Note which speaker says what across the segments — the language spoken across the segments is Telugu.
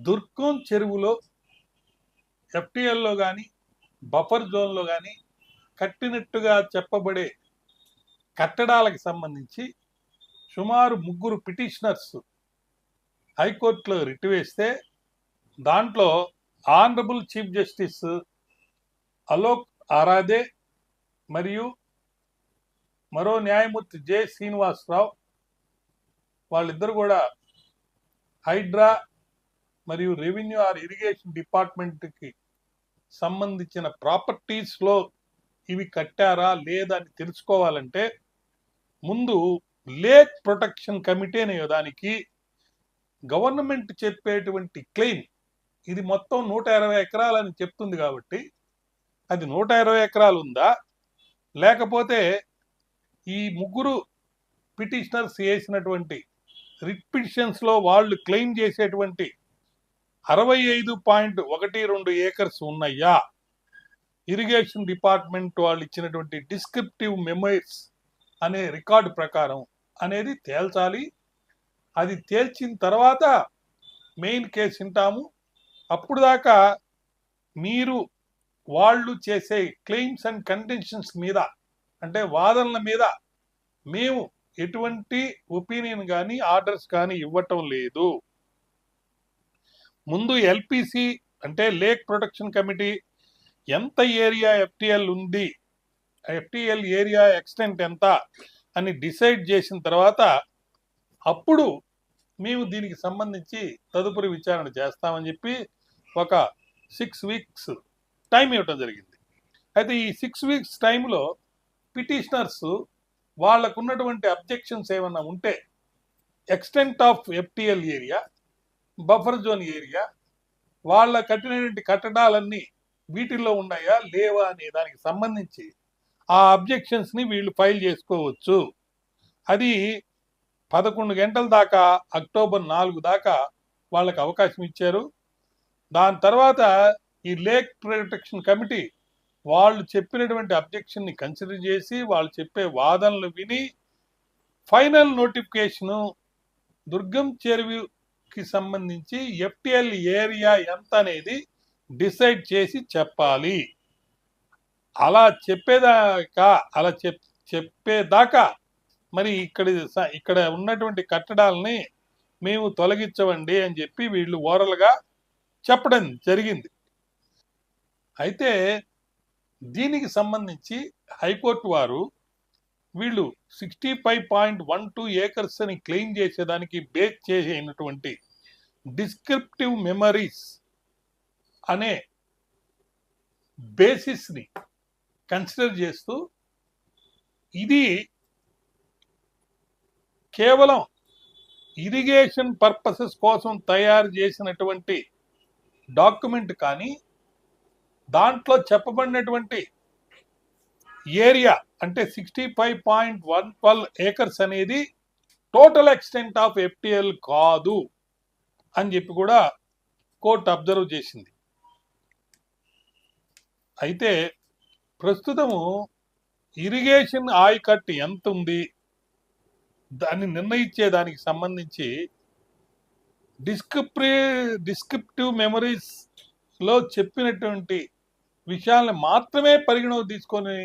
Speaker 1: దుర్గం చెరువులో ఎఫ్టిఎల్లో కానీ బఫర్ జోన్లో కానీ కట్టినట్టుగా చెప్పబడే కట్టడాలకు సంబంధించి సుమారు ముగ్గురు పిటిషనర్స్ హైకోర్టులో రిట్ వేస్తే దాంట్లో honourable chief justice Alok Aradhe మరియు మరో న్యాయమూర్తి జె శ్రీనివాసరావు వాళ్ళిద్దరు కూడా హైడ్రా మరియు రెవెన్యూ ఆర్ ఇరిగేషన్ డిపార్ట్మెంట్కి సంబంధించిన ప్రాపర్టీస్లో ఇవి కట్టారా లేదా అని తెలుసుకోవాలంటే ముందు లేక్ ప్రొటెక్షన్ కమిటీ అనే దానికి గవర్నమెంట్ చెప్పేటువంటి క్లెయిమ్. ఇది మొత్తం నూట ఇరవై ఎకరాలని చెప్తుంది కాబట్టి అది నూట ఇరవై ఎకరాలు ఉందా? లేకపోతే ఈ ముగ్గురు పిటిషనర్స్ వేసినటువంటి రిట్ పిటిషన్స్లో వాళ్ళు క్లెయిమ్ చేసేటువంటి అరవై ఐదు పాయింట్ ఒకటి రెండు ఏకర్స్ ఉన్నాయా? ఇరిగేషన్ డిపార్ట్మెంట్ వాళ్ళు ఇచ్చినటువంటి డిస్క్రిప్టివ్ మెమోయిర్స్ అనే రికార్డు ప్రకారం అనేది తేల్చాలి. అది తేల్చిన తర్వాత మెయిన్ కేసు వింటాము. అప్పుడు దాకా మీరు వాళ్ళు చేసే క్లెయిమ్స్ అండ్ కంటెన్షన్స్ మీద అంటే వాదనల మీద మేము ఎటువంటి ఒపీనియన్ కానీ ఆర్డర్స్ కానీ ఇవ్వటం లేదు. ముందు ఎల్పిసి అంటే లేక్ ప్రొటెక్షన్ కమిటీ ఎంత ఏరియా ఎఫ్టిఎల్ ఉంది ఎఫ్టిఎల్ ఏరియా ఎక్స్టెంట్ ఎంత అని డిసైడ్ చేసిన తర్వాత అప్పుడు మేము దీనికి సంబంధించి తదుపరి విచారణ చేస్తామని చెప్పి ఒక సిక్స్ వీక్స్ టైం ఇవ్వటం జరిగింది. అయితే ఈ సిక్స్ వీక్స్ టైంలో పిటిషనర్స్ వాళ్ళకు ఉన్నటువంటి అబ్జెక్షన్స్ ఏమన్నా ఉంటే extent of FTL area buffer zone area వాళ్ళ కట్టినటువంటి కట్టడాలన్నీ వీటిల్లో ఉన్నాయా లేవా అనే దానికి సంబంధించి ఆ అబ్జెక్షన్స్ని వీళ్ళు ఫైల్ చేసుకోవచ్చు. అది పదకొండు గంటల దాకా అక్టోబర్ నాలుగు దాకా వాళ్ళకి అవకాశం ఇచ్చారు. దాని తర్వాత ఈ లేక్ ప్రొటెక్షన్ కమిటీ వాళ్ళు చెప్పినటువంటి అబ్జెక్షన్ని కన్సిడర్ చేసి వాళ్ళు చెప్పే వాదనలు విని ఫైనల్ నోటిఫికేషను దుర్గం కి సంబంధించి ఎఫ్టిఎల్ ఏరియా ఎంత అనేది డిసైడ్ చేసి చెప్పాలి. అలా చెప్పేదాకా అలా చెప్ చెప్పేదాకా మరి ఇక్కడ ఇక్కడ ఉన్నటువంటి కట్టడాలని మేము తొలగించవండి అని చెప్పి వీళ్ళు ఓరల్గా చెప్పడం జరిగింది. అయితే దీనికి సంబంధించి హైకోర్టు వారు వీళ్ళు sixty five point one two acres అని క్లెయిమ్ చేసేదానికి బేస్ చేసినటువంటి డిస్క్రిప్టివ్ మెమరీస్ అనే బేసిస్ని కన్సిడర్ చేస్తూ ఇది కేవలం ఇరిగేషన్ పర్పసెస్ కోసం తయారు చేసినటువంటి డాక్యుమెంట్ కానీ దాంట్లో చెప్పబడినటువంటి ఏరియా అంటే sixty five point one twelve acres అనేది టోటల్ ఎక్స్టెంట్ ఆఫ్ ఎఫ్టిఎల్ కాదు అని చెప్పి కూడా కోర్టు అబ్జర్వ్ చేసింది. అయితే ప్రస్తుతము ఇరిగేషన్ ఆయకట్ ఎంత ఉంది దాన్ని నిర్ణయించే దానికి సంబంధించి డిస్క్రిప్రి డిస్క్రిప్టివ్ మెమరీస్లో చెప్పినటువంటి విషయాలను మాత్రమే పరిగణలోకి తీసుకొని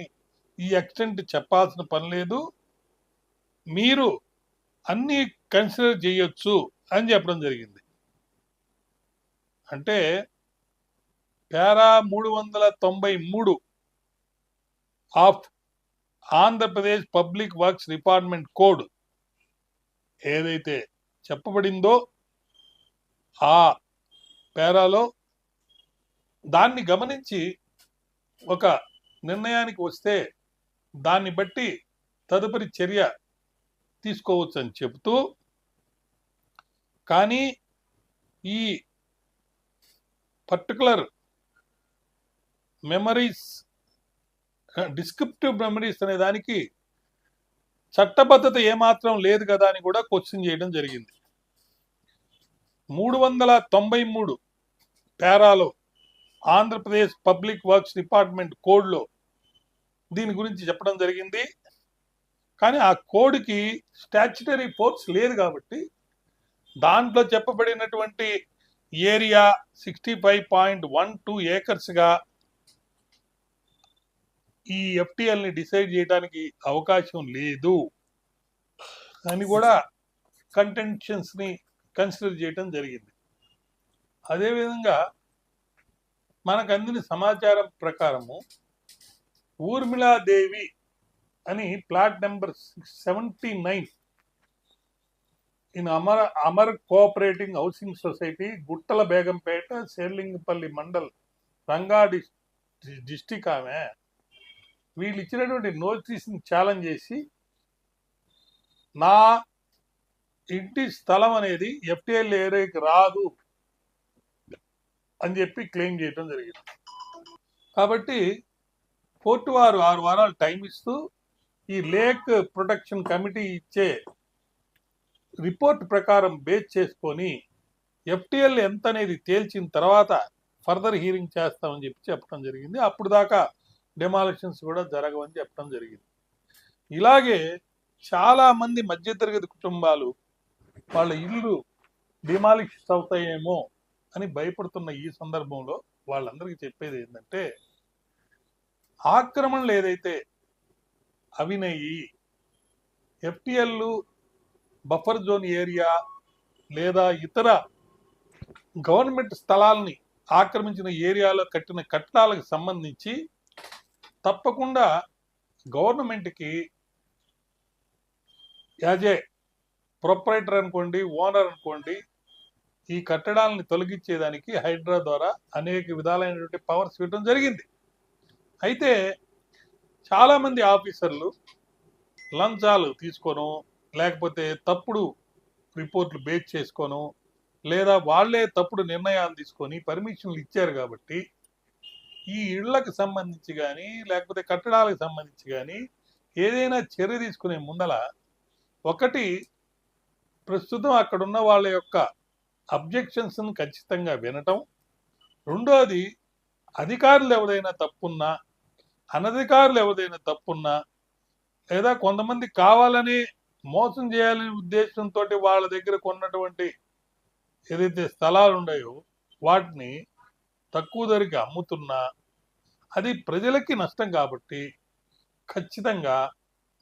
Speaker 1: ఈ ఎక్స్టెంట్ చెప్పాల్సిన పని లేదు. మీరు అన్నీ కన్సిడర్ చేయొచ్చు అని చెప్పడం జరిగింది. అంటే పేరా మూడు వందల తొంభై మూడు of Andhra Pradesh public works department code ఏదైతే చెప్పబడిందో ఆ పేరాలో దాన్ని గమనించి ఒక నిర్ణయానికి వస్తే దాన్ని బట్టి తదుపరి చర్య తీసుకోవచ్చు అని చెబుతూ కానీ ఈ పర్టికులర్ మెమరీస్ డిస్క్రిప్టివ్ మెమరీస్ అనే దానికి చట్టబద్ధత ఏమాత్రం లేదు కదా అని కూడా క్వశ్చన్ చేయడం జరిగింది. మూడు వందల తొంభై మూడు పేరాలో ఆంధ్రప్రదేశ్ పబ్లిక్ వర్క్స్ డిపార్ట్మెంట్ కోడ్లో దీని గురించి చెప్పడం జరిగింది. కానీ ఆ కోడ్కి స్టాచ్యుటరీ ఫోర్స్ లేదు కాబట్టి దాంట్లో చెప్పబడినటువంటి area sixty five point one two ఏకర్స్గా ఈ ఎఫ్టిఎల్ని డిసైడ్ చేయడానికి అవకాశం లేదు అని కూడా కంటెన్షన్స్ని కన్సిడర్ చేయడం జరిగింది. అదేవిధంగా మనకు అందిన సమాచారం ప్రకారము ఊర్మిళాదేవి అని plot number seventy nine in Amar Amar cooperating housing society Guttala Begumpet Serilingampally mandal Ranga dis district ఆమె. వీళ్ళు ఇచ్చినటువంటి నోటీస్ని ఛాలెంజ్ చేసి నా ఇంటి స్థలం అనేది ఎఫ్టిఎల్ ఏరియాకి రాదు అని చెప్పి క్లెయిమ్ చేయడం జరిగింది. కాబట్టి కోర్టు వారు ఆరు వారాలు టైం ఇస్తూ ఈ లేక్ ప్రొటెక్షన్ కమిటీ ఇచ్చే రిపోర్ట్ ప్రకారం బేస్ చేసుకొని ఎఫ్టిఎల్ ఎంత అనేది తేల్చిన తర్వాత ఫర్దర్ హీరింగ్ చేస్తామని చెప్పి చెప్పడం జరిగింది. అప్పుడు దాకా డెమాలిషన్స్ కూడా జరగవని చెప్పడం జరిగింది. ఇలాగే చాలా మంది మధ్యతరగతి కుటుంబాలు వాళ్ళ ఇల్లు డిమాలిష్ అవుతాయేమో అని భయపడుతున్న ఈ సందర్భంలో వాళ్ళందరికీ చెప్పేది ఏంటంటే ఆక్రమణలు ఏదైతే అవినయి ఎఫ్టిఎల్ బఫర్ జోన్ ఏరియా లేదా ఇతర గవర్నమెంట్ స్థలాల్ని ఆక్రమించిన ఏరియాలో కట్టిన కట్టడాలకు సంబంధించి తప్పకుండా గవర్నమెంట్కి యాజ్ ఏ ప్రొపరేటర్ అనుకోండి ఓనర్ అనుకోండి ఈ కట్టడాలని తొలగించేదానికి హైడ్రా ద్వారా అనేక విధాలైనటువంటి పవర్స్ ఇవ్వడం జరిగింది. అయితే చాలామంది ఆఫీసర్లు లంచాలు తీసుకోను లేకపోతే తప్పుడు రిపోర్ట్లు బేస్ చేసుకోను లేదా వాళ్ళే తప్పుడు నిర్ణయాలు తీసుకొని పర్మిషన్లు ఇచ్చారు కాబట్టి ఈ ఇళ్ళకు సంబంధించి కానీ లేకపోతే కట్టడాలకు సంబంధించి కానీ ఏదైనా చర్య తీసుకునే ముందల ఒకటి ప్రస్తుతం అక్కడున్న వాళ్ళ యొక్క అబ్జెక్షన్స్ను ఖచ్చితంగా వినటం. రెండోది అధికారులు ఎవరైనా తప్పున్నా అనధికారులు ఎవరైనా తప్పున్నా లేదా కొంతమంది కావాలని మోసం చేయాలనే ఉద్దేశంతో వాళ్ళ దగ్గర కొన్నటువంటి ఏదైతే స్థలాలు ఉన్నాయో వాటిని తక్కువ ధరకి అమ్ముతున్నా అది ప్రజలకి నష్టం కాబట్టి ఖచ్చితంగా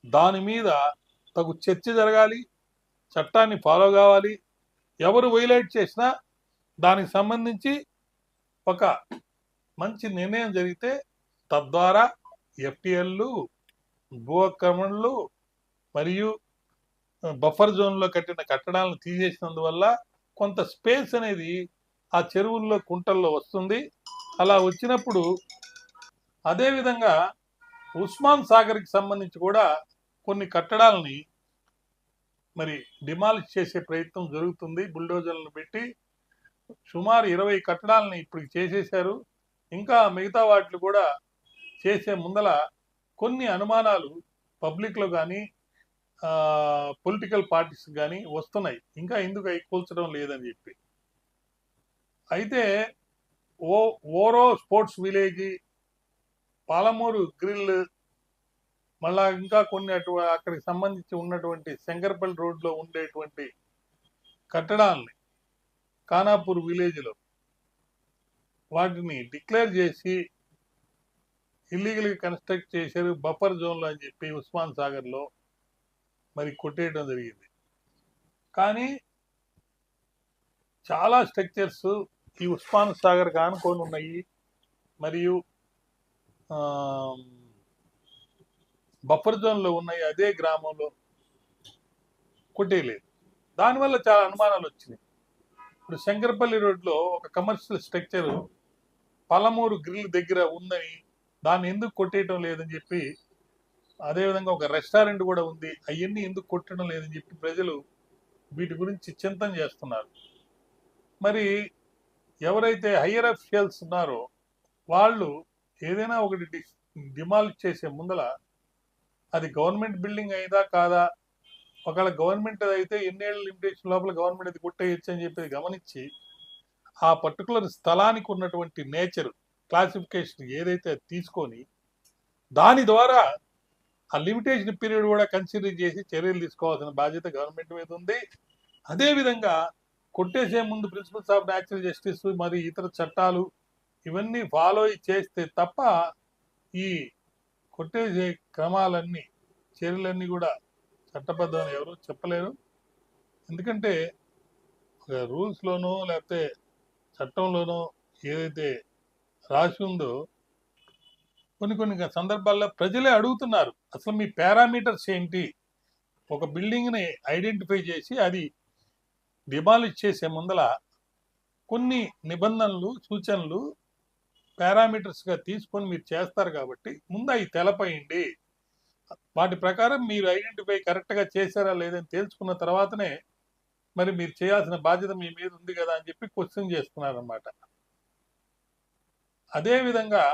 Speaker 1: దాని మీద తగు చర్చ జరగాలి చట్టాన్ని ఫాలో కావాలి. ఎవరు వైలేట్ చేసినా దానికి సంబంధించి ఒక మంచి నిర్ణయం జరిగితే తద్వారా ఎఫ్టిఎల్లు భూ ఆక్రమణలు మరియు బఫర్ జోన్లో కట్టిన కట్టడాలను తీసేసినందువల్ల కొంత స్పేస్ అనేది ఆ చెరువుల్లో కుంటల్లో వస్తుంది. అలా వచ్చినప్పుడు అదేవిధంగా ఉస్మాన్ సాగర్కి సంబంధించి కూడా కొన్ని కట్టడాలని మరి డిమాలిష్ చేసే ప్రయత్నం జరుగుతుంది. బుల్డోజర్లను పెట్టి సుమారు ఇరవై కట్టడాలని ఇప్పుడు చేసేశారు. ఇంకా మిగతా వాటిని కూడా చేసే ముందల కొన్ని అనుమానాలు పబ్లిక్లో కానీ పొలిటికల్ పార్టీస్ కానీ వస్తున్నాయి. ఇంకా ఎందుకు అవి కూల్చడం లేదని చెప్పి. అయితే ఓ ఓరో స్పోర్ట్స్ విలేజ్ పాలమూరు గ్రిల్ మళ్ళా ఇంకా కొన్ని అటు అక్కడికి సంబంధించి ఉన్నటువంటి శంకర్పల్లి రోడ్లో ఉండేటువంటి కట్టడాలని కానాపూర్ విలేజ్లో వాటిని డిక్లేర్ చేసి ఇల్లీగల్గా కన్స్ట్రక్ట్ చేశారు బఫర్ జోన్లో అని చెప్పి ఉస్మాన్ సాగర్లో మరి కొట్టేయడం జరిగింది. కానీ చాలా స్ట్రక్చర్స్ ఈ ఉస్మాన్ సాగర్ ఆనుకొని ఉన్నాయి. మరియు బఫర్ జోన్లో ఉన్నాయి అదే గ్రామంలో కొట్టేయలేదు. దానివల్ల చాలా అనుమానాలు వచ్చినాయి. ఇప్పుడు శంకరపల్లి రోడ్లో ఒక కమర్షియల్ స్ట్రక్చర్ పలమూరు గ్రిల్ దగ్గర ఉందని దాన్ని ఎందుకు కొట్టేయటం లేదని చెప్పి అదేవిధంగా ఒక రెస్టారెంట్ కూడా ఉంది. అవన్నీ ఎందుకు కొట్టడం లేదని చెప్పి ప్రజలు వీటి గురించి చింతన చేస్తున్నారు. మరి ఎవరైతే హయ్యర్ అఫీషియల్స్ ఉన్నారో వాళ్ళు ఏదైనా ఒకటి డిమాలిష్ చేసే ముందల అది గవర్నమెంట్ బిల్డింగ్ అయిదా కాదా ఒకవేళ గవర్నమెంట్ అయితే ఎన్నేళ్ళ లిమిటేషన్ లోపల గవర్నమెంట్ అది కొట్టేయచ్చు అని చెప్పి గమనించి ఆ పర్టికులర్ స్థలానికి ఉన్నటువంటి నేచరు క్లాసిఫికేషన్ ఏదైతే తీసుకొని దాని ద్వారా ఆ లిమిటేషన్ పీరియడ్ కూడా కన్సిడర్ చేసి చర్యలు తీసుకోవాల్సిన బాధ్యత గవర్నమెంట్ మీద ఉంది. అదేవిధంగా కొట్టేసే ముందు ప్రిన్సిపల్స్ ఆఫ్ న్యాచురల్ జస్టిస్ మరి ఇతర చట్టాలు ఇవన్నీ ఫాలో చేస్తే తప్ప ఈ కొట్టేసే క్రమాలన్నీ చర్యలన్నీ కూడా చట్టబద్ధమని ఎవరు చెప్పలేరు. ఎందుకంటే ఒక రూల్స్లోనో లేకపోతే చట్టంలోనో ఏదైతే రాసి ఉందో కొన్ని కొన్ని సందర్భాల్లో ప్రజలే అడుగుతున్నారు అసలు మీ పారామీటర్స్ ఏంటి? ఒక బిల్డింగ్ని ఐడెంటిఫై చేసి అది డిమాలిష్ చేసే ముందల కొన్ని నిబంధనలు సూచనలు పారామీటర్స్గా తీసుకొని మీరు చేస్తారు కాబట్టి ముందు అవి తెలపయండి. వాటి ప్రకారం మీరు ఐడెంటిఫై కరెక్ట్గా చేశారా లేదని తెలుసుకున్న తర్వాతనే మరి మీరు చేయాల్సిన బాధ్యత మీ మీద ఉంది కదా అని చెప్పి క్వశ్చన్ చేస్తున్నారు అన్నమాట అదేవిధంగా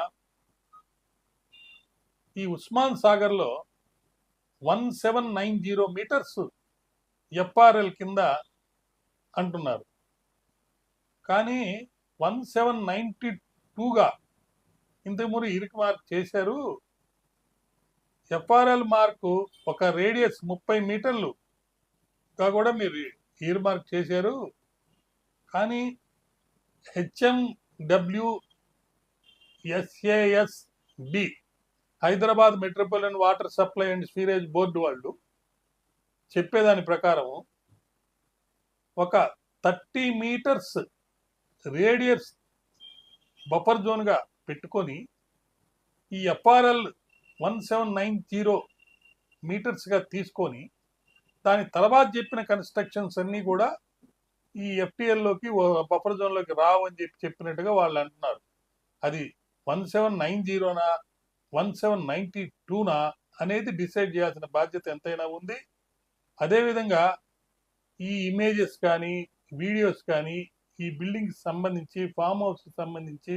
Speaker 1: ఈ ఉస్మాన్ సాగర్లో one seven nine zero meters FRL కింద అంటున్నారు. కానీ వన్ సెవెన్ నైంటీ టూగా ఇంతకుముందు ఇరుకు మార్క్ చేశారు. ఎఫ్ఆర్ఎల్ మార్కు ఒక రేడియస్ ముప్పై మీటర్లుగా కూడా మీరు ఇయర్ మార్క్ చేశారు. కానీ HM W SASB Hyderabad metropolitan water supply and sewerage board వాళ్ళు చెప్పేదాని ప్రకారం ఒక థర్టీ మీటర్స్ రేడియస్ బఫర్ జోన్గా పెట్టుకొని ఈ FRL one seven nine zero మీటర్స్గా తీసుకొని దాని తర్వాత చెప్పిన కన్స్ట్రక్షన్స్ అన్నీ కూడా ఈ ఎఫ్టీఎల్లోకి బఫర్ జోన్లోకి రావు అని చెప్పి చెప్పినట్టుగా వాళ్ళు అంటున్నారు. అది వన్ సెవెన్ నైన్ జీరోనా వన్ సెవెన్ నైంటీ టూనా అనేది డిసైడ్ చేయాల్సిన బాధ్యత ఎంతైనా ఉంది. అదేవిధంగా ఈ ఇమేజెస్ కానీ వీడియోస్ కానీ ఈ బిల్డింగ్కి సంబంధించి ఫామ్ హౌస్కి సంబంధించి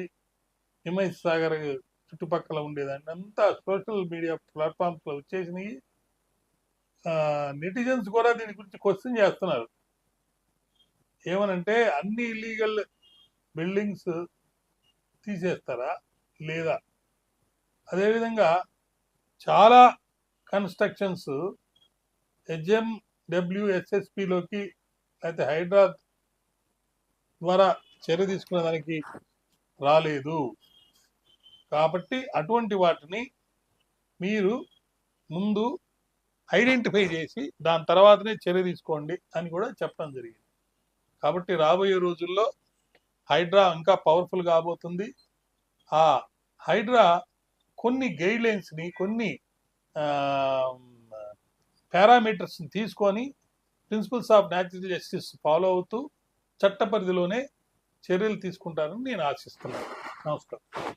Speaker 1: హిమేష్ సాగర్ చుట్టుపక్కల ఉండేదాన్ని అంతా సోషల్ మీడియా ప్లాట్ఫామ్స్లో వచ్చేసినాయి. నెటిజన్స్ కూడా దీని గురించి క్వశ్చన్ చేస్తున్నారు. ఏమనంటే అన్ని ఇల్లీగల్ బిల్డింగ్స్ తీసేస్తారా? లేదా? అదేవిధంగా చాలా కన్స్ట్రక్షన్స్ హెచ్ఎం డబ్ల్యూఎస్ఎస్పిలోకి లేకపోతే హైడ్రా ద్వారా చర్య తీసుకునే దానికి రాలేదు. కాబట్టి అటువంటి వాటిని మీరు ముందు ఐడెంటిఫై చేసి దాని తర్వాతనే చర్య తీసుకోండి అని కూడా చెప్పడం జరిగింది. కాబట్టి రాబోయే రోజుల్లో హైడ్రా ఇంకా పవర్ఫుల్ కాబోతుంది. ఆ హైడ్రా కొన్ని గైడ్లైన్స్ని కొన్ని పారామీటర్స్ని తీసుకొని principles of natural justice follow అవుతూ చట్ట పరిధిలోనే చర్యలు తీసుకుంటారని నేను ఆశిస్తున్నాను. నమస్కారం.